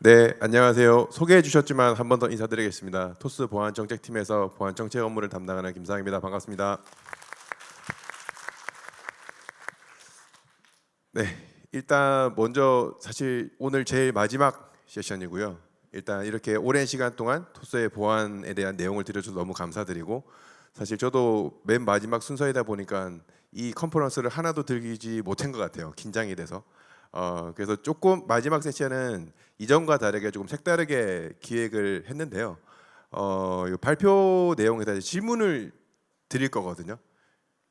네, 안녕하세요. 소개해 주셨지만 한 번 더 인사드리겠습니다. 토스 보안 정책팀에서 보안 정책 업무를 담당하는 김상입니다. 반갑습니다. 네, 일단 먼저 사실 오늘 제일 마지막 세션이고요. 일단 이렇게 오랜 시간 동안 토스의 보안에 대한 내용을 들려줘서 너무 감사드리고 사실 저도 맨 마지막 순서이다 보니까 이 컨퍼런스를 하나도 들리지 못한 것 같아요. 긴장이 돼서. 어, 그래서 조금 마지막 세션은 이전과 다르게 조금 색다르게 기획을 했는데요. 어, 이 발표 내용에 대해 질문을 드릴 거거든요.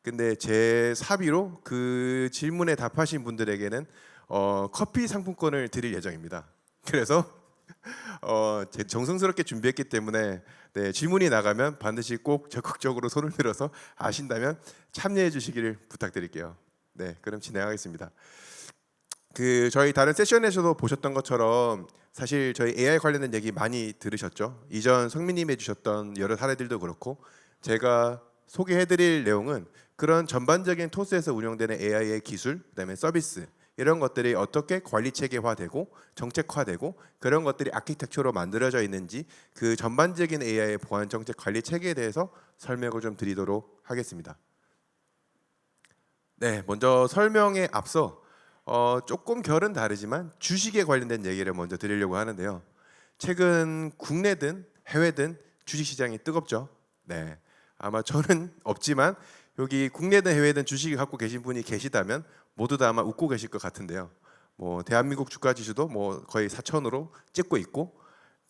근데 제 사비로 그 질문에 답하신 분들에게는 어, 커피 상품권을 드릴 예정입니다. 그래서 어, 제 정성스럽게 준비했기 때문에 네, 질문이 나가면 반드시 꼭 적극적으로 손을 들어서 아신다면 참여해 주시기를 부탁드릴게요. 네, 그럼 진행하겠습니다. 그 저희 다른 세션에서도 보셨던 것처럼 사실 저희 AI 관련된 얘기 많이 들으셨죠. 이전 성민님 해주셨던 여러 사례들도 그렇고 제가 소개해드릴 내용은 그런 전반적인 토스에서 운영되는 AI의 기술, 그다음에 서비스 이런 것들이 어떻게 관리 체계화되고 정책화되고 그런 것들이 아키텍처로 만들어져 있는지 그 전반적인 AI의 보안 정책 관리 체계에 대해서 설명을 좀 드리도록 하겠습니다. 네, 먼저 설명에 앞서 어, 조금 결은 다르지만 주식에 관련된 얘기를 먼저 드리려고 하는데요. 최근 국내든 해외든 주식 시장이 뜨겁죠. 네, 아마 저는 없지만 여기 국내든 해외든 주식을 갖고 계신 분이 계시다면 모두 다 아마 웃고 계실 것 같은데요. 뭐 대한민국 주가 지수도 뭐 거의 4천으로 찍고 있고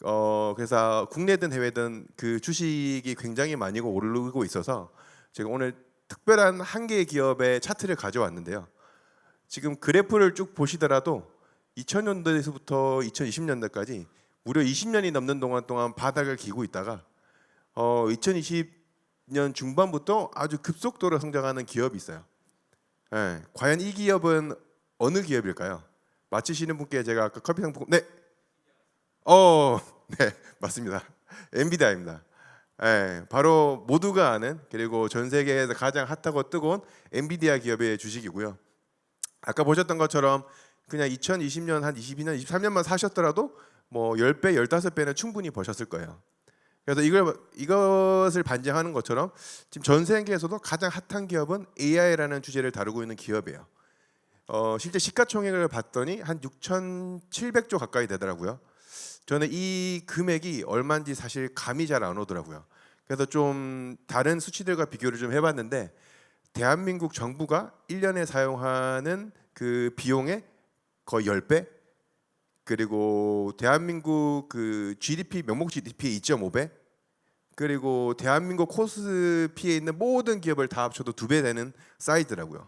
어 그래서 국내든 해외든 그 주식이 굉장히 많이 오르고 있어서 제가 오늘 특별한 한 개의 기업의 차트를 가져왔는데요. 지금 그래프를 쭉 보시더라도 2000년도에서부터 2020년도까지 무려 20년이 넘는 동안 동안 바닥을 기고 있다가 어 2020년 중반부터 아주 급속도로 성장하는 기업이 있어요. 예, 과연 이 기업은 어느 기업일까요? 맞히시는 분께 제가 아까 커피 상품권 네, 어, 네 맞습니다. 엔비디아입니다. 예, 바로 모두가 아는 그리고 전 세계에서 가장 핫하고 뜨거운 엔비디아 기업의 주식이고요. 아까 보셨던 것처럼 그냥 2020년 한 22년, 23년만 사셨더라도 뭐 10배, 15배는 충분히 버셨을 거예요. 그래서 이걸 이것을 반증하는 것처럼 지금 전 세계에서도 가장 핫한 기업은 AI라는 주제를 다루고 있는 기업이에요. 어, 실제 시가총액을 봤더니 한 6,700조 가까이 되더라고요. 저는 이 금액이 얼마인지 사실 감이 잘 안 오더라고요. 그래서 좀 다른 수치들과 비교를 좀 해봤는데 대한민국 정부가 1년에 사용하는 그 비용의 거의 10배 그리고 대한민국 그 GDP 명목 GDP의 2.5배 그리고 대한민국 코스피에 있는 모든 기업을 다 합쳐도 두 배 되는 사이즈라고요.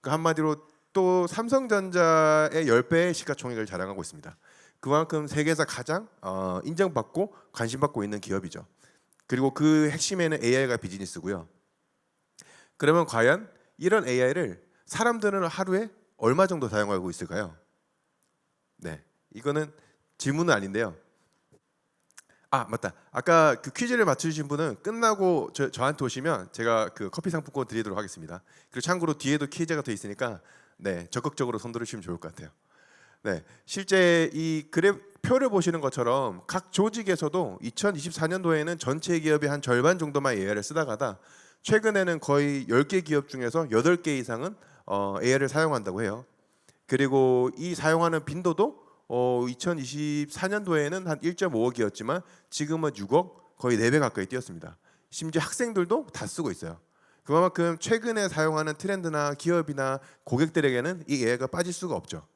그 한마디로 또 삼성전자의 10배의 시가총액을 자랑하고 있습니다. 그만큼 세계에서 가장 어, 인정받고 관심받고 있는 기업이죠. 그리고 그 핵심에는 AI가 비즈니스고요. 그러면 과연 이런 AI를 사람들은 하루에 얼마 정도 사용하고 있을까요? 네, 이거는 질문은 아닌데요. 아 맞다. 아까 그 퀴즈를 맞추신 분은 끝나고 저, 저한테 오시면 제가 그 커피 상품권 드리도록 하겠습니다. 그리고 참고로 뒤에도 퀴즈가 더 있으니까 네 적극적으로 손 들으시면 좋을 것 같아요. 네, 실제 이 그래 표를 보시는 것처럼 각 조직에서도 2024년도에는 전체 기업의 한 절반 정도만 AI를 쓰다가다 최근에는 거의 10개 기업 중에서 8개 이상은 어, AI를 사용한다고 해요. 그리고 이 사용하는 빈도도 어, 2024년도에는 한 1.5억이었지만 지금은 6억 거의 4배 가까이 뛰었습니다. 심지어 학생들도 다 쓰고 있어요. 그만큼 최근에 사용하는 트렌드나 기업이나 고객들에게는 이 AI가 빠질 수가 없죠.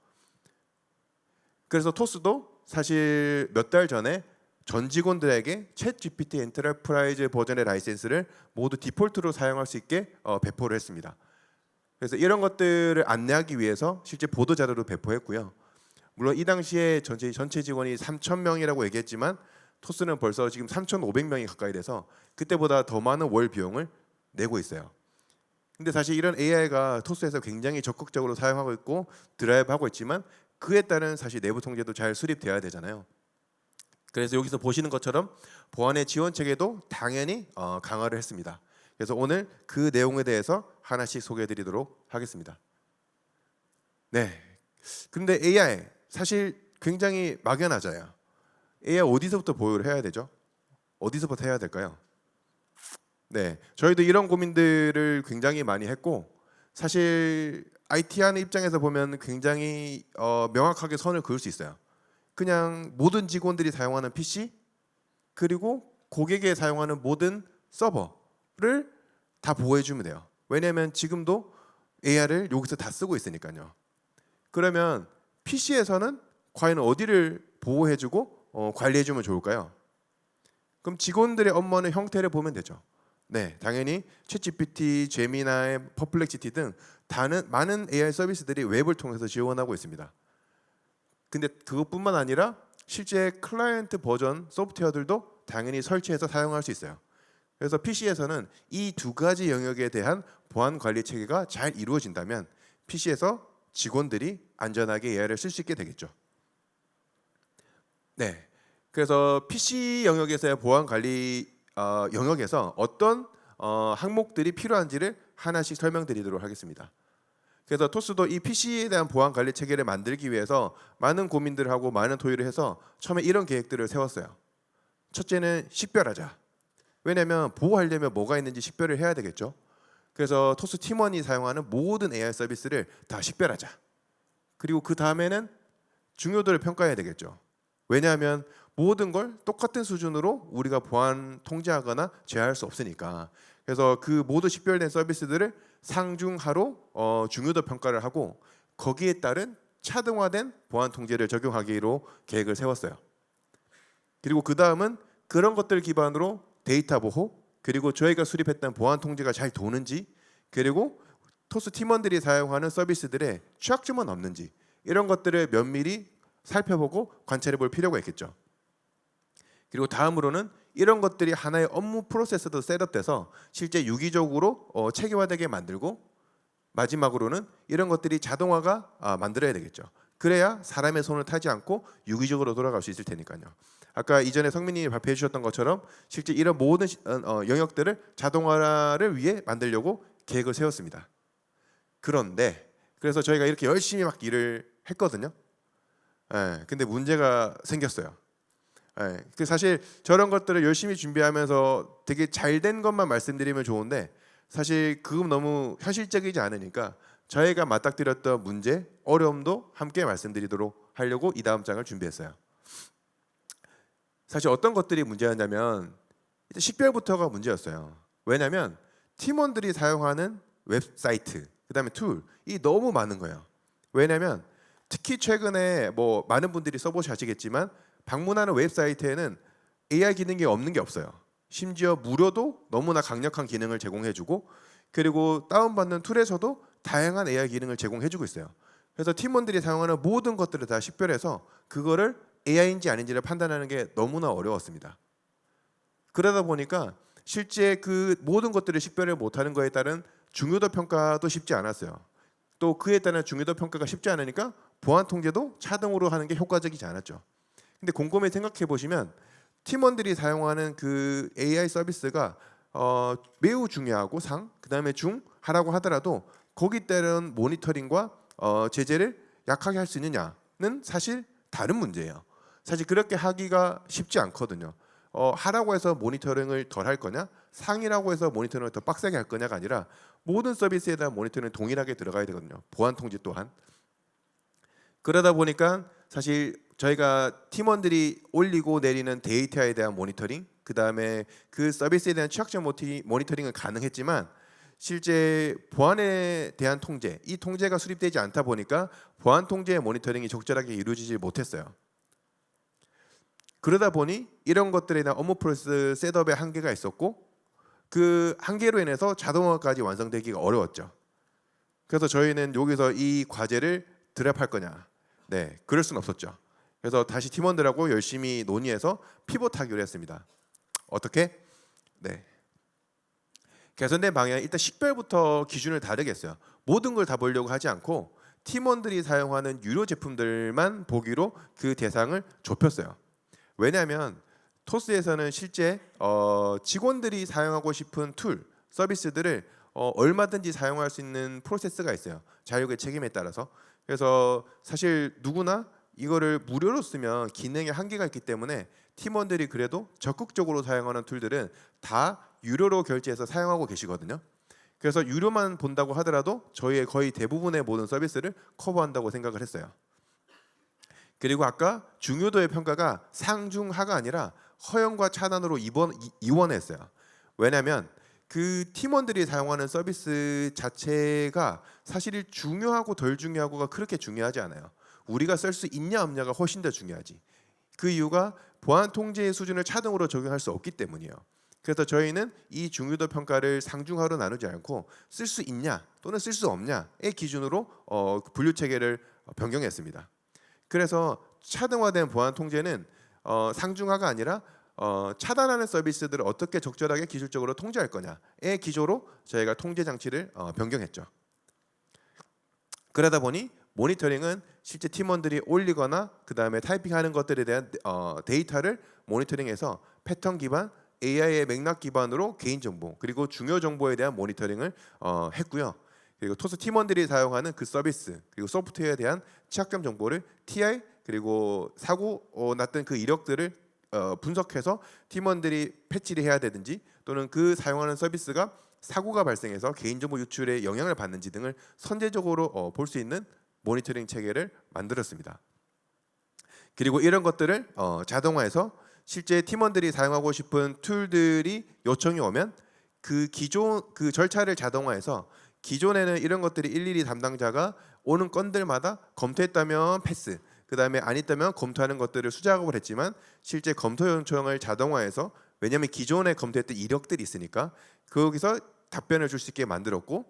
그래서 토스도 사실 몇 달 전에 전 직원들에게 챗 GPT 엔터프라이즈 버전의 라이센스를 모두 디폴트로 사용할 수 있게 어, 배포를 했습니다. 그래서 이런 것들을 안내하기 위해서 실제 보도 자료도 배포했고요. 물론 이 당시에 전체 전체 직원이 3천 명이라고 얘기했지만 토스는 벌써 지금 3,500명이 가까이 돼서 그때보다 더 많은 월 비용을 내고 있어요. 근데 사실 이런 AI가 토스에서 굉장히 적극적으로 사용하고 있고 드라이브하고 있지만 그에 따른 사실 내부 통제도 잘 수립돼야 되잖아요. 그래서 여기서 보시는 것처럼 보안의 지원 체계도 당연히 어, 강화를 했습니다. 그래서 오늘 그 내용에 대해서 하나씩 소개해드리도록 하겠습니다. 네. 근데 AI 사실 굉장히 막연하잖아요. AI 어디서부터 보유를 해야 되죠? 어디서부터 해야 될까요? 네, 저희도 이런 고민들을 굉장히 많이 했고 사실 IT 하는 입장에서 보면 굉장히 어, 명확하게 선을 그을 수 있어요. 그냥 모든 직원들이 사용하는 PC 그리고 고객이 사용하는 모든 서버를 다 보호해 주면 돼요. 왜냐하면 지금도 AR을 여기서 다 쓰고 있으니까요. 그러면 PC에서는 과연 어디를 보호해 주고 어, 관리해 주면 좋을까요? 그럼 직원들의 업무는 형태를 보면 되죠. 네, 당연히 챗GPT, 제미나이, 퍼플렉시티 등 다른 많은 AI 서비스들이 웹을 통해서 지원하고 있습니다. 근데 그것뿐만 아니라 실제 클라이언트 버전 소프트웨어들도 당연히 설치해서 사용할 수 있어요. 그래서 PC에서는 이 두 가지 영역에 대한 보안 관리 체계가 잘 이루어진다면 PC에서 직원들이 안전하게 AI를 쓸 수 있게 되겠죠. 네. 그래서 PC 영역에서의 보안 관리 어, 영역에서 어떤 어, 항목들이 필요한지를 하나씩 설명드리도록 하겠습니다. 그래서 토스도 이 PC에 대한 보안 관리 체계를 만들기 위해서 많은 고민들을 하고 많은 토의를 해서 처음에 이런 계획들을 세웠어요. 첫째는 식별하자. 왜냐하면 보호하려면 뭐가 있는지 식별을 해야 되겠죠. 그래서 토스 팀원이 사용하는 모든 AI 서비스를 다 식별하자. 그리고 그 다음에는 중요도를 평가해야 되겠죠. 왜냐하면 모든 걸 똑같은 수준으로 우리가 보안 통제하거나 제어할 수 없으니까. 그래서 그 모두 식별된 서비스들을 상중하로 어, 중요도 평가를 하고 거기에 따른 차등화된 보안 통제를 적용하기로 계획을 세웠어요. 그리고 그 다음은 그런 것들 기반으로 데이터 보호 그리고 저희가 수립했던 보안 통제가 잘 도는지 그리고 토스 팀원들이 사용하는 서비스들의 취약점은 없는지 이런 것들을 면밀히 살펴보고 관찰해 볼 필요가 있겠죠. 그리고 다음으로는 이런 것들이 하나의 업무 프로세스도 셋업돼서 실제 유기적으로 어, 체계화되게 만들고 마지막으로는 이런 것들이 자동화가 아, 만들어야 되겠죠. 그래야 사람의 손을 타지 않고 유기적으로 돌아갈 수 있을 테니까요. 아까 이전에 성민님이 발표해 주셨던 것처럼 실제 이런 모든 시- 어, 어, 영역들을 자동화를 위해 만들려고 계획을 세웠습니다. 그런데 그래서 저희가 이렇게 열심히 막 일을 했거든요. 예, 근데 문제가 생겼어요. 예, 그 사실 저런 것들을 열심히 준비하면서 되게 잘 된 것만 말씀드리면 좋은데 사실 그건 너무 현실적이지 않으니까 저희가 맞닥뜨렸던 문제, 어려움도 함께 말씀드리도록 하려고 이 다음 장을 준비했어요. 사실 어떤 것들이 문제였냐면 일단 식별부터가 문제였어요. 왜냐하면 팀원들이 사용하는 웹사이트, 그다음에 툴이 너무 많은 거예요. 왜냐하면 특히 최근에 뭐 많은 분들이 써보시겠지만 방문하는 웹사이트에는 AI 기능이 없는 게 없어요. 심지어 무료도 너무나 강력한 기능을 제공해주고 그리고 다운받는 툴에서도 다양한 AI 기능을 제공해주고 있어요. 그래서 팀원들이 사용하는 모든 것들을 다 식별해서 그거를 AI인지 아닌지를 판단하는 게 너무나 어려웠습니다. 그러다 보니까 실제 그 모든 것들을 식별을 못하는 거에 따른 중요도 평가도 쉽지 않았어요. 또 그에 따른 중요도 평가가 쉽지 않으니까 보안 통제도 차등으로 하는 게 효과적이지 않았죠. 근데 곰곰이 생각해 보시면 팀원들이 사용하는 그 AI 서비스가 어, 매우 중요하고 상, 그 다음에 중 하라고 하더라도 거기 따른 모니터링과 어, 제재를 약하게 할 수 있느냐는 사실 다른 문제예요. 사실 그렇게 하기가 쉽지 않거든요. 어, 하라고 해서 모니터링을 덜 할 거냐, 상이라고 해서 모니터링을 더 빡세게 할 거냐가 아니라 모든 서비스에 대한 모니터링은 동일하게 들어가야 되거든요. 보안 통제 또한. 그러다 보니까 사실 저희가 팀원들이 올리고 내리는 데이터에 대한 모니터링, 그 다음에 그 서비스에 대한 취약점 모니터링은 가능했지만 실제 보안에 대한 통제, 이 통제가 수립되지 않다 보니까 보안 통제의 모니터링이 적절하게 이루어지지 못했어요. 그러다 보니 이런 것들에 대한 업무 프로세스 셋업의 한계가 있었고 그 한계로 인해서 자동화까지 완성되기가 어려웠죠. 그래서 저희는 여기서 이 과제를 드랍할 거냐, 네, 그럴 수는 없었죠. 그래서 다시 팀원들하고 열심히 논의해서 피봇하기로 했습니다. 어떻게? 네. 개선된 방향은 일단 식별부터 기준을 다르게 했어요. 모든 걸 다 보려고 하지 않고 팀원들이 사용하는 유료 제품들만 보기로 그 대상을 좁혔어요. 왜냐하면 토스에서는 실제 어, 직원들이 사용하고 싶은 툴, 서비스들을 어, 얼마든지 사용할 수 있는 프로세스가 있어요. 자율의 책임에 따라서. 그래서 사실 누구나 이거를 무료로 쓰면 기능에 한계가 있기 때문에 팀원들이 그래도 적극적으로 사용하는 툴들은 다 유료로 결제해서 사용하고 계시거든요. 그래서 유료만 본다고 하더라도 저희의 거의 대부분의 모든 서비스를 커버한다고 생각을 했어요. 그리고 아까 중요도의 평가가 상중하가 아니라 허용과 차단으로 이- 이원했어요. 왜냐하면 그 팀원들이 사용하는 서비스 자체가 사실 중요하고 덜 중요하고가 그렇게 중요하지 않아요. 우리가 쓸 수 있냐 없냐가 훨씬 더 중요하지. 그 이유가 보안 통제의 수준을 차등으로 적용할 수 없기 때문이에요. 그래서 저희는 이 중요도 평가를 상중하로 나누지 않고 쓸 수 있냐 또는 쓸 수 없냐의 기준으로 어, 분류 체계를 변경했습니다. 그래서 차등화된 보안 통제는 어, 상중하가 아니라 어, 차단하는 서비스들을 어떻게 적절하게 기술적으로 통제할 거냐의 기조로 저희가 통제 장치를 어, 변경했죠. 그러다 보니 모니터링은 실제 팀원들이 올리거나 그 다음에 타이핑하는 것들에 대한 어, 데이터를 모니터링해서 패턴 기반 AI의 맥락 기반으로 개인 정보 그리고 중요 정보에 대한 모니터링을 어, 했고요. 그리고 토스 팀원들이 사용하는 그 서비스 그리고 소프트웨어에 대한 취약점 정보를 TI 그리고 사고 어, 났던 그 이력들을 어, 분석해서 팀원들이 패치를 해야 되든지 또는 그 사용하는 서비스가 사고가 발생해서 개인정보 유출에 영향을 받는지 등을 선제적으로 어, 볼수 있는 모니터링 체계를 만들었습니다. 그리고 이런 것들을 어, 자동화해서 실제 팀원들이 사용하고 싶은 툴들이 요청이 오면 그 기존 그 절차를 자동화해서 기존에는 이런 것들이 일일이 담당자가 오는 건들마다 검토했다면 패스, 그 다음에 안 했다면 검토하는 것들을 수작업을 했지만 실제 검토 요청을 자동화해서 왜냐하면 기존에 검토했던 이력들이 있으니까 거기서 답변을 줄 수 있게 만들었고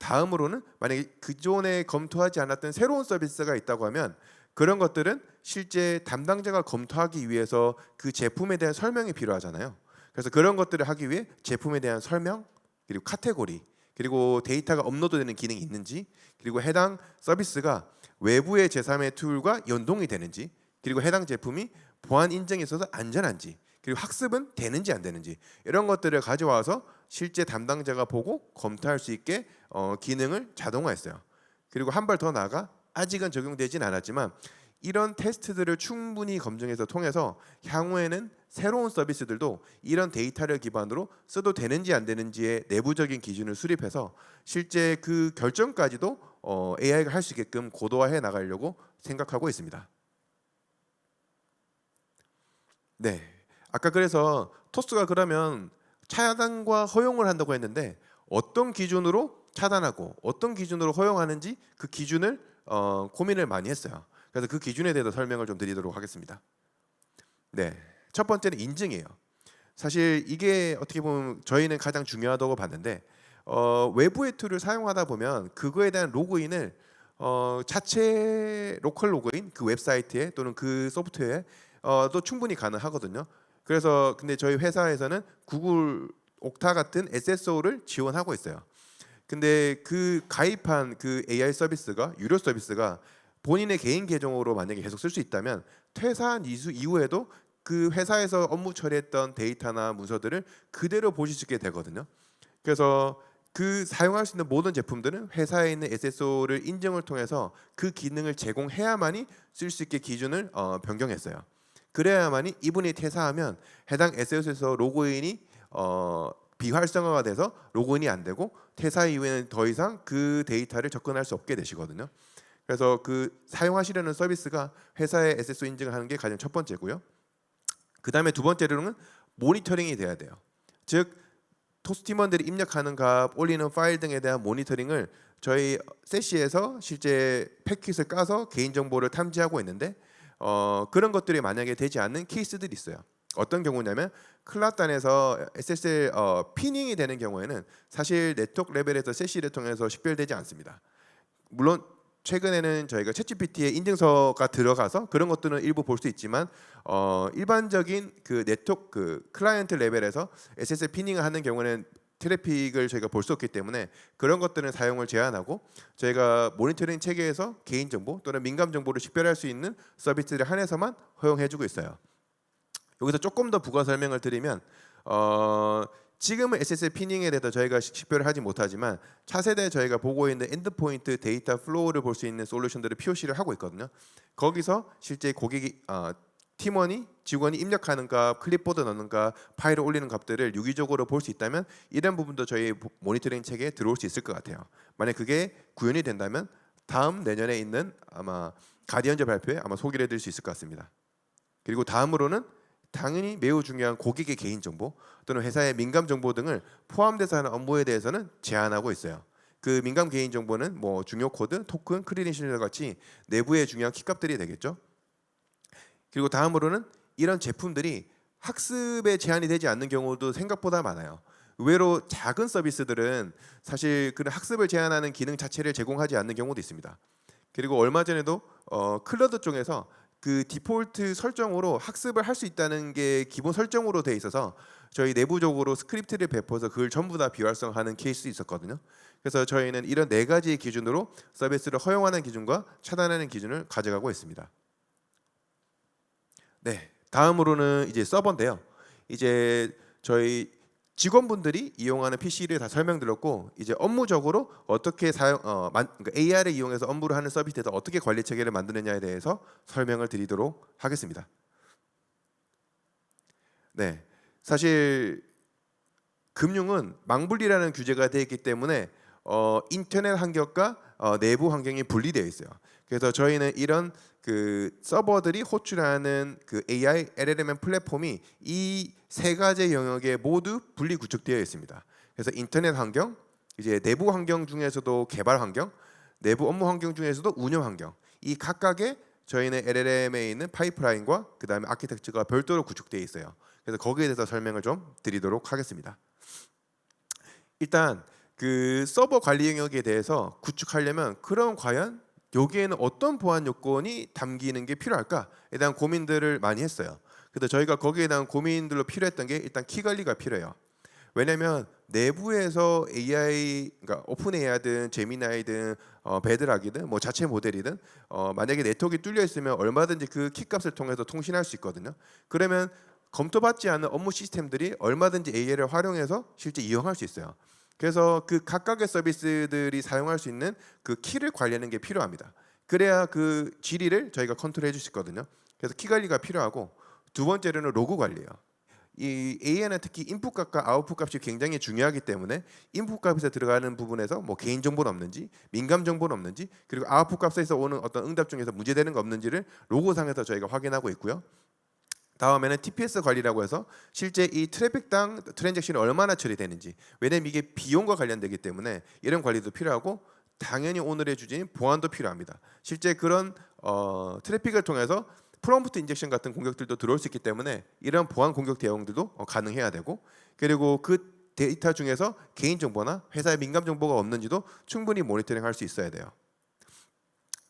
다음으로는 만약에 기존에 검토하지 않았던 새로운 서비스가 있다고 하면 그런 것들은 실제 담당자가 검토하기 위해서 그 제품에 대한 설명이 필요하잖아요. 그래서 그런 것들을 하기 위해 제품에 대한 설명 그리고 카테고리 그리고 데이터가 업로드되는 기능이 있는지 그리고 해당 서비스가 외부의 제3의 툴과 연동이 되는지 그리고 해당 제품이 보안 인증에 있어서 안전한지 그리고 학습은 되는지 안 되는지 이런 것들을 가져와서 실제 담당자가 보고 검토할 수 있게 어, 기능을 자동화했어요. 그리고 한 발 더 나아가 아직은 적용되진 않았지만 이런 테스트들을 충분히 검증해서 통해서 향후에는 새로운 서비스들도 이런 데이터를 기반으로 써도 되는지 안 되는지의 내부적인 기준을 수립해서 실제 그 결정까지도 어, AI가 할 수 있게끔 고도화해 나가려고 생각하고 있습니다. 네, 아까 그래서 토스가 그러면 차단과 허용을 한다고 했는데 어떤 기준으로 차단하고 어떤 기준으로 허용하는지 그 기준을 어, 고민을 많이 했어요. 그래서 그 기준에 대해서 설명을 좀 드리도록 하겠습니다. 네, 첫 번째는 인증이에요. 사실 이게 어떻게 보면 저희는 가장 중요하다고 봤는데 어, 외부의 툴을 사용하다 보면 그거에 대한 로그인을 어, 자체 로컬 로그인 그 웹사이트에 또는 그 소프트웨어에 어, 또 충분히 가능하거든요. 그래서 근데 저희 회사에서는 구글 옥타 같은 SSO를 지원하고 있어요. 근데 그 가입한 그 AI 서비스가 유료 서비스가 본인의 개인 계정으로 만약에 계속 쓸 수 있다면 퇴사한 이수 이후에도 그 회사에서 업무 처리했던 데이터나 문서들을 그대로 보실 수 있게 되거든요. 그래서 그 사용할 수 있는 모든 제품들은 회사에 있는 SSO를 인증을 통해서 그 기능을 제공해야만이 쓸 수 있게 기준을 어, 변경했어요. 그래야만이 이분이 퇴사하면 해당 SSO에서 로그인이 어, 비활성화가 돼서 로그인이 안 되고 퇴사 이후에는 더 이상 그 데이터를 접근할 수 없게 되시거든요. 그래서 그 사용하시려는 서비스가 회사의 SSO 인증을 하는 게 가장 첫 번째고요. 그 다음에 두 번째로는 모니터링이 돼야 돼요. 즉 토스 팀원들이 입력하는 값, 올리는 파일 등에 대한 모니터링을 저희 세시에서 실제 패킷을 까서 개인 정보를 탐지하고 있는데 어, 그런 것들이 만약에 되지 않는 케이스들이 있어요. 어떤 경우냐면 클라단에서 SSL 어, 피닝이 되는 경우에는 사실 네트워크 레벨에서 세시를 통해서 식별되지 않습니다. 물론 최근에는 저희가 챗GPT의 인증서가 들어가서 그런 것들은 일부 볼 수 있지만 어, 일반적인 그 네트워크 그 클라이언트 레벨에서 SSL 피닝을 하는 경우는 트래픽을 저희가 볼 수 없기 때문에 그런 것들은 사용을 제한하고 저희가 모니터링 체계에서 개인 정보 또는 민감 정보를 식별할 수 있는 서비스를 한해서만 허용해주고 있어요. 여기서 조금 더 부가 설명을 드리면 어, 지금은 SSL 피닝에 대해서 저희가 시- 식별을 하지 못하지만 차세대 저희가 보고 있는 엔드포인트 데이터 플로우를 볼 수 있는 솔루션들을 POC를 하고 있거든요. 거기서 실제 고객이 어, 팀원이 직원이 입력하는 값, 클립보드 넣는 값, 파일을 올리는 값들을 유기적으로 볼 수 있다면 이런 부분도 저희 모- 모니터링 체계에 들어올 수 있을 것 같아요. 만약 그게 구현이 된다면 다음 내년에 있는 아마 가디언즈 발표에 아마 소개를 해드릴 수 있을 것 같습니다. 그리고 다음으로는 당연히 매우 중요한 고객의 개인 정보 또는 회사의 민감 정보 등을 포함돼서 하는 업무에 대해서는 제한하고 있어요. 그 민감 개인 정보는 뭐 중요 코드, 토큰, 크리덴셜 같이 내부의 중요한 키값들이 되겠죠. 그리고 다음으로는 이런 제품들이 학습에 제한이 되지 않는 경우도 생각보다 많아요. 의외로 작은 서비스들은 사실 그런 학습을 제한하는 기능 자체를 제공하지 않는 경우도 있습니다. 그리고 얼마 전에도 어, 클러드 쪽에서 그 디폴트 설정으로 학습을 할 수 있다는 게 기본 설정으로 돼 있어서 저희 내부적으로 스크립트를 배포해서 그걸 전부 다 비활성화하는 케이스 있었거든요. 그래서 저희는 이런 네 가지 기준으로 서비스를 허용하는 기준과 차단하는 기준을 가져가고 있습니다. 네, 다음으로는 이제 서버인데요. 이제 저희 직원분들이 이용하는 PC를 다 설명드렸고 이제 업무적으로 어떻게 사용 어, 만, 그러니까 AR을 이용해서 업무를 하는 서비스에서 어떻게 관리 체계를 만드느냐에 대해서 설명을 드리도록 하겠습니다. 네, 사실 금융은 망분리라는 규제가 되어 있기 때문에 어, 인터넷 환경과 어, 내부 환경이 분리되어 있어요. 그래서 저희는 이런 그 서버들이 호출하는 그 AI, LLM 플랫폼이 이 세 가지 영역에 모두 분리 구축되어 있습니다. 그래서 인터넷 환경, 이제 내부 환경 중에서도 개발 환경, 내부 업무 환경 중에서도 운영 환경, 이 각각의 저희는 LLM에 있는 파이프라인과 그 다음에 아키텍처가 별도로 구축되어 있어요. 그래서 거기에 대해서 설명을 좀 드리도록 하겠습니다. 일단 그 서버 관리 영역에 대해서 구축하려면 그럼 과연 여기에는 어떤 보안 요건이 담기는 게 필요할까에 대한 고민들을 많이 했어요. 그래서 저희가 거기에 대한 고민들로 필요했던 게 일단 키 관리가 필요해요. 왜냐하면 내부에서 AI, 그러니까 오픈 AI든 제미나이든 어, 베드락이든 뭐 자체 모델이든 어, 만약에 네트워크가 뚫려 있으면 얼마든지 그 키값을 통해서 통신할 수 있거든요. 그러면 검토받지 않은 업무 시스템들이 얼마든지 AI를 활용해서 실제 이용할 수 있어요. 그래서 그 각각의 서비스들이 사용할 수 있는 그 키를 관리하는 게 필요합니다. 그래야 그 지리를 저희가 컨트롤해 있거든요. 그래서 키 관리가 필요하고 두 번째로는 로그 관리예요. 이 AI는 특히 인풋 값과 아웃풋 값이 굉장히 중요하기 때문에 인풋 값에서 들어가는 부분에서 뭐 개인 정보는 없는지 민감 정보는 없는지 그리고 아웃풋 값에서 오는 어떤 응답 중에서 문제되는 거 없는지를 로고상에서 저희가 확인하고 있고요. 다음에는 TPS 관리라고 해서 실제 이 트래픽당 트랜잭션이 얼마나 처리되는지 왜냐면 이게 비용과 관련되기 때문에 이런 관리도 필요하고 당연히 오늘의 주제인 보안도 필요합니다. 실제 그런 어, 트래픽을 통해서 프롬프트 인젝션 같은 공격들도 들어올 수 있기 때문에 이런 보안 공격 대응들도 어, 가능해야 되고 그리고 그 데이터 중에서 개인 정보나 회사의 민감 정보가 없는지도 충분히 모니터링 할 수 있어야 돼요.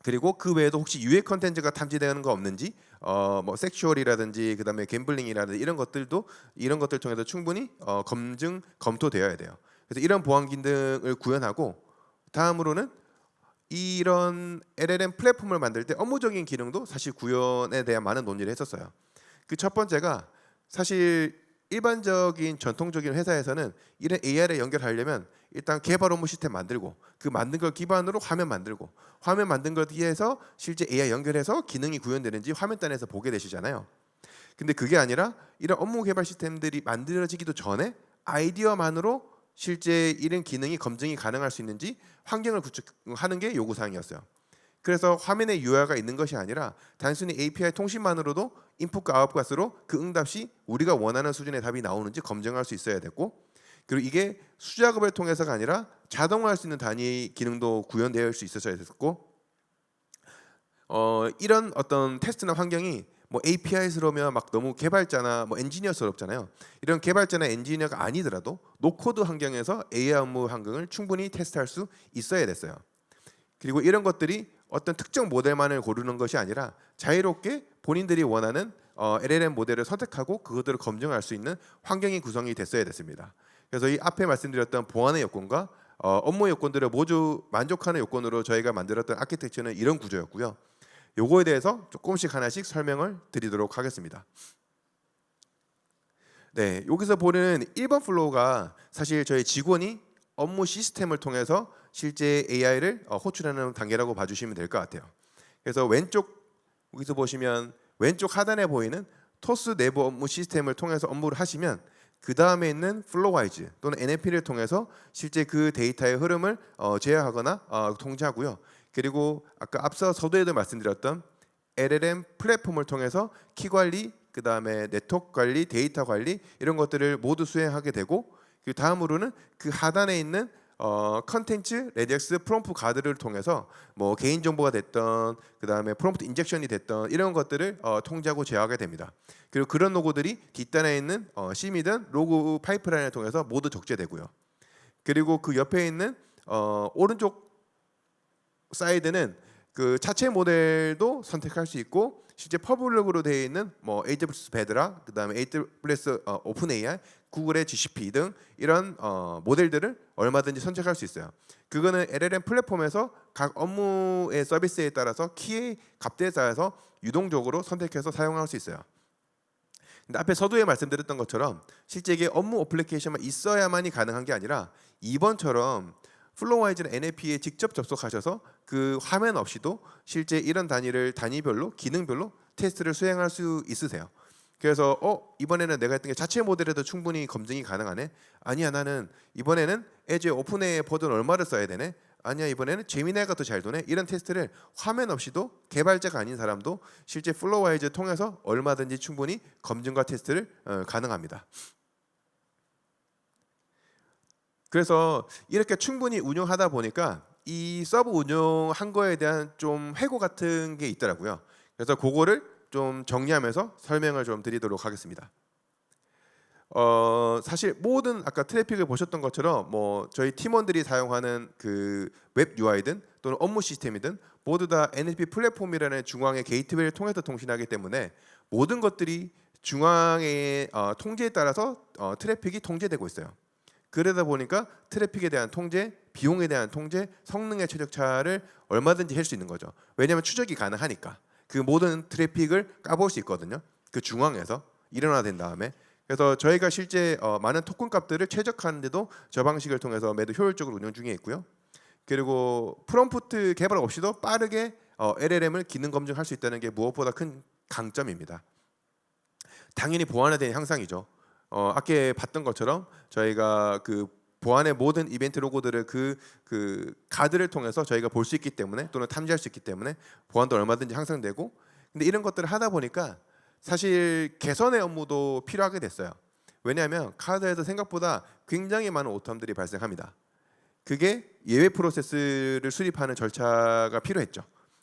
그리고 그 외에도 혹시 유해 컨텐츠가 탐지되는 거 없는지 어 뭐 섹슈얼이라든지 그다음에 갬블링이라든지 이런 것들도 이런 것들 통해서 충분히 어, 검증 검토되어야 돼요. 그래서 이런 보안 기능을 구현하고 다음으로는 이런 LLM 플랫폼을 만들 때 업무적인 기능도 사실 구현에 대한 많은 논의를 했었어요. 그 첫 번째가 사실 일반적인 전통적인 회사에서는 이런 AI를 연결하려면 일단 개발 업무 시스템 만들고 그 만든 걸 기반으로 화면 만들고 화면 만든 걸 뒤에서 실제 AI 연결해서 기능이 구현되는지 화면단에서 보게 되시잖아요. 근데 그게 아니라 이런 업무 개발 시스템들이 만들어지기도 전에 아이디어만으로 실제 이런 기능이 검증이 가능할 수 있는지 환경을 구축하는 게 요구 사항이었어요. 그래서 화면에 UI가 있는 것이 아니라 단순히 API 통신만으로도 인풋과 아웃풋으로 그 응답시 우리가 원하는 수준의 답이 나오는지 검증할 수 있어야 됐고 그리고 이게 수작업을 통해서가 아니라 자동화할 수 있는 단위 기능도 구현되어 수 있었어야 됐고 어, 이런 어떤 테스트나 환경이 뭐 API스러면 막 너무 개발자나 뭐 엔지니어스럽잖아요. 이런 개발자나 엔지니어가 아니더라도 노코드 환경에서 AI 업무 환경을 충분히 테스트할 수 있어야 됐어요. 그리고 이런 것들이 어떤 특정 모델만을 고르는 것이 아니라 자유롭게 본인들이 원하는 어, LLM 모델을 선택하고 그것들을 검증할 수 있는 환경이 구성이 됐어야 됐습니다. 그래서 이 앞에 말씀드렸던 보안의 요건과 어, 업무 요건들을 모두 만족하는 요건으로 저희가 만들었던 아키텍처는 이런 구조였고요. 요거에 대해서 조금씩 하나씩 설명을 드리도록 하겠습니다. 네, 여기서 보는 1번 플로우가 사실 저희 직원이 업무 시스템을 통해서 실제 AI를 어, 호출하는 단계라고 봐주시면 될 것 같아요. 그래서 왼쪽 여기서 보시면 왼쪽 하단에 보이는 토스 내부 업무 시스템을 통해서 업무를 하시면 그 다음에 있는 플로와이즈 또는 NLP를 통해서 실제 그 데이터의 흐름을 어, 제어하거나 어, 통제하고요. 그리고 아까 앞서 서두에도 말씀드렸던 LLM 플랫폼을 통해서 키 관리, 그 다음에 네트워크 관리, 데이터 관리 이런 것들을 모두 수행하게 되고 그 다음으로는 그 하단에 있는 어 컨텐츠 레디엑스 프롬프트 가드를 통해서 뭐 개인 정보가 됐던 그 다음에 프롬프트 인젝션이 됐던 이런 것들을 어, 통제하고 제어하게 됩니다. 그리고 그런 로고들이 뒷단에 있는 어, 심이든 로고 파이프라인을 통해서 모두 적재되고요. 그리고 그 옆에 있는 어, 오른쪽 사이드는 그 차체 모델도 선택할 수 있고 실제 퍼블릭으로 되어 있는 뭐 AWS 베드라 그다음에 AWS 어, 오픈 AI, 구글의 GCP 등 이런 어, 모델들을 얼마든지 선택할 수 있어요. 그거는 LLM 플랫폼에서 각 업무의 서비스에 따라서 키의 값대에 따라서 유동적으로 선택해서 사용할 수 있어요. 근데 앞에 서두에 말씀드렸던 것처럼 실제 이게 업무 어플리케이션만 있어야만이 가능한 게 아니라 2번처럼 플로와이즈나 NLP에 직접 접속하셔서 그 화면 없이도 실제 이런 단위를 단위별로 기능별로 테스트를 수행할 수 있으세요. 그래서 어 이번에는 내가 했던 게 자체 모델에도 충분히 검증이 가능하네. 아니야 나는 이번에는 에즈 오픈의 버전 얼마를 써야 되네. 아니야 이번에는 제미나이가 더 잘 도네. 이런 테스트를 화면 없이도 개발자가 아닌 사람도 실제 플로와이즈 통해서 얼마든지 충분히 검증과 테스트를 어, 가능합니다. 그래서 이렇게 충분히 운영하다 보니까 이 서브 운영한 거에 대한 좀 해고 같은 게 있더라고요. 그래서 그거를 좀 정리하면서 설명을 좀 드리도록 하겠습니다. 어 사실 모든 아까 트래픽을 보셨던 것처럼 뭐 저희 팀원들이 사용하는 그 웹 UI든 또는 업무 시스템이든 모두 다 NLP 플랫폼이라는 중앙의 게이트웨이를 통해서 통신하기 때문에 모든 것들이 중앙의 어, 통제에 따라서 어, 트래픽이 통제되고 있어요. 그러다 보니까 트래픽에 대한 통제, 비용에 대한 통제, 성능의 최적차를 얼마든지 할 수 있는 거죠. 왜냐하면 추적이 가능하니까 그 모든 트래픽을 까볼 수 있거든요. 그 중앙에서 일어나된 다음에 그래서 저희가 실제 어, 많은 토큰 값들을 최적화하는데도 저 방식을 통해서 매우 효율적으로 운영 중에 있고요. 그리고 프롬프트 개발 없이도 빠르게 어, LLM을 기능 검증할 수 있다는 게 무엇보다 큰 강점입니다. 당연히 보완화된 향상이죠. 어, 아까 봤던 것처럼 저희가 그 보안의 모든 이벤트 로고들을 그, 그 가드를 통해서 저희가 볼 수 있기 때문에 또는 탐지할 수 있기 때문에 보안도 얼마든지 향상 되고 근데 이런 것들을 하다 보니까 사실 개선의 업무도 필요하게 됐어요. 왜냐하면 카드에서 생각보다 굉장히 많은 오탐들이 발생합니다. 그게 예외 프로세스를 수립하는 절차가 필요했죠.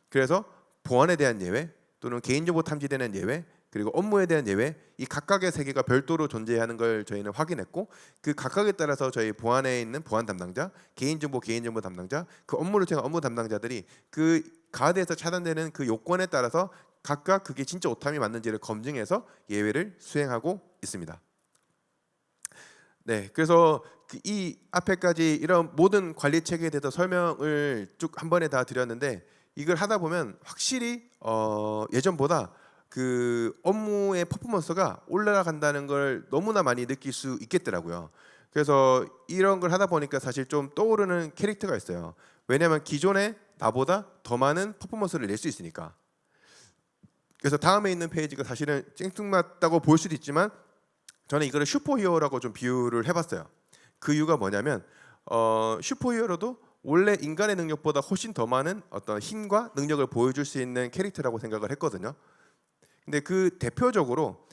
그래서 보안에 대한 예외 또는 개인정보 탐지되는 예외 그리고 업무에 대한 예외 이 각각의 세계가 별도로 존재하는 걸 저희는 확인했고 그 각각에 따라서 저희 보안에 있는 보안 담당자, 개인정보 개인정보 담당자, 그 업무를 통한 업무 담당자들이 그 가드에서 차단되는 그 요건에 따라서 각각 그게 진짜 오탐이 맞는지를 검증해서 예외를 수행하고 있습니다. 네, 그래서 그이 앞에까지 이런 모든 관리 체계에 대해서 설명을 쭉 한 번에 다 드렸는데 이걸 하다 보면 확실히 어, 예전보다 그 업무의 퍼포먼스가 올라간다는 걸 너무나 많이 느낄 수 있겠더라고요. 그래서 이런 걸 하다 보니까 사실 좀 떠오르는 캐릭터가 있어요. 왜냐하면 기존에 나보다 더 많은 퍼포먼스를 낼 수 있으니까. 그래서 다음에 있는 페이지가 사실은 찡뚱맞다고 볼 수도 있지만 저는 이거를 슈퍼히어로라고 좀 비유를 해봤어요. 그 이유가 뭐냐면 어, 슈퍼히어로도 원래 인간의 능력보다 훨씬 더 많은 어떤 힘과 능력을 보여줄 수 있는 캐릭터라고 생각을 했거든요. 근데 그 대표적으로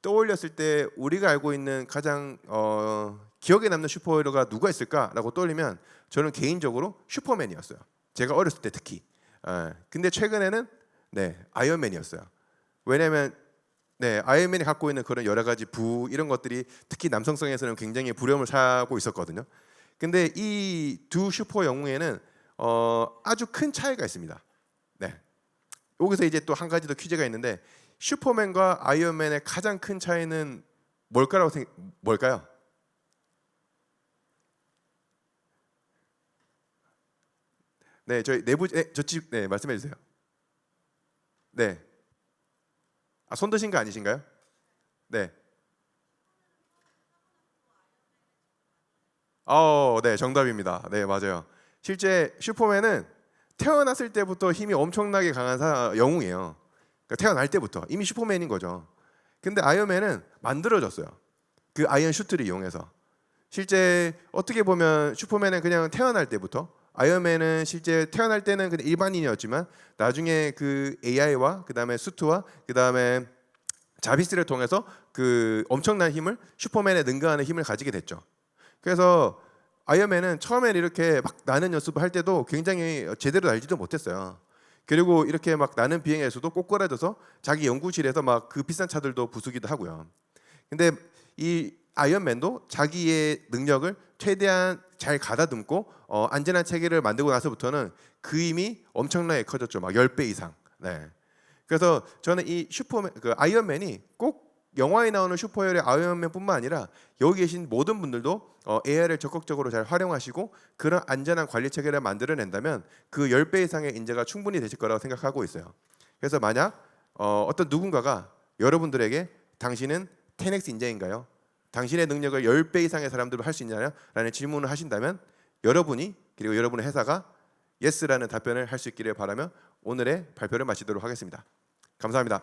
떠올렸을 때 우리가 알고 있는 가장 어, 기억에 남는 슈퍼히어로가 누가 있을까라고 떠올리면 저는 개인적으로 슈퍼맨이었어요. 제가 어렸을 때 특히. 예. 근데 최근에는 네 아이언맨이었어요. 왜냐하면 네 아이언맨이 갖고 있는 그런 여러 가지 부 이런 것들이 특히 남성성에서는 굉장히 부려움을 사고 있었거든요. 근데 이 두 슈퍼 영웅에는 어, 아주 큰 차이가 있습니다. 네. 여기서 이제 또 한 가지 더 퀴즈가 있는데 슈퍼맨과 아이언맨의 가장 큰 차이는 뭘까라고 생 뭘까요? 네, 저희 내부 네, 저집 네, 말씀해 주세요. 네. 아, 손 드신 거 아니신가요? 네. 어, 네, 정답입니다. 네, 맞아요. 실제 슈퍼맨은 태어났을 때부터 힘이 엄청나게 강한 사, 영웅이에요. 그러니까 태어날 때부터 이미 슈퍼맨인 거죠. 근데 아이언맨은 만들어졌어요. 그 아이언 슈트를 이용해서. 실제 어떻게 보면 슈퍼맨은 그냥 태어날 때부터 아이언맨은 실제 태어날 때는 그냥 일반인이었지만 나중에 그 AI와 그다음에 수트와 그다음에 자비스를 통해서 그 엄청난 힘을 슈퍼맨에 능가하는 힘을 가지게 됐죠. 그래서 아이언맨은 처음에 이렇게 막 나는 연습을 할 때도 굉장히 제대로 날지도 못했어요. 그리고 이렇게 막 나는 비행에서도 꼬꾸라져서 자기 연구실에서 막 그 비싼 차들도 부수기도 하고요. 근데 이 아이언맨도 자기의 능력을 최대한 잘 가다듬고 어, 안전한 체계를 만들고 나서부터는 그 힘이 엄청나게 커졌죠. 막 10배 이상. 네. 그래서 저는 이 슈퍼맨 그 아이언맨이 꼭 영화에 나오는 슈퍼히어로의 아이언맨뿐만 아니라 여기 계신 모든 분들도 어, AI를 적극적으로 잘 활용하시고 그런 안전한 관리 체계를 만들어낸다면 그 10배 이상의 인재가 충분히 되실 거라고 생각하고 있어요. 그래서 만약 어, 어떤 누군가가 여러분들에게 당신은 10x 인재인가요? 당신의 능력을 10배 이상의 사람들로 할 수 있냐요? 라는 질문을 하신다면 여러분이 그리고 여러분의 회사가 예스라는 답변을 할 수 있기를 바라며 오늘의 발표를 마치도록 하겠습니다. 감사합니다.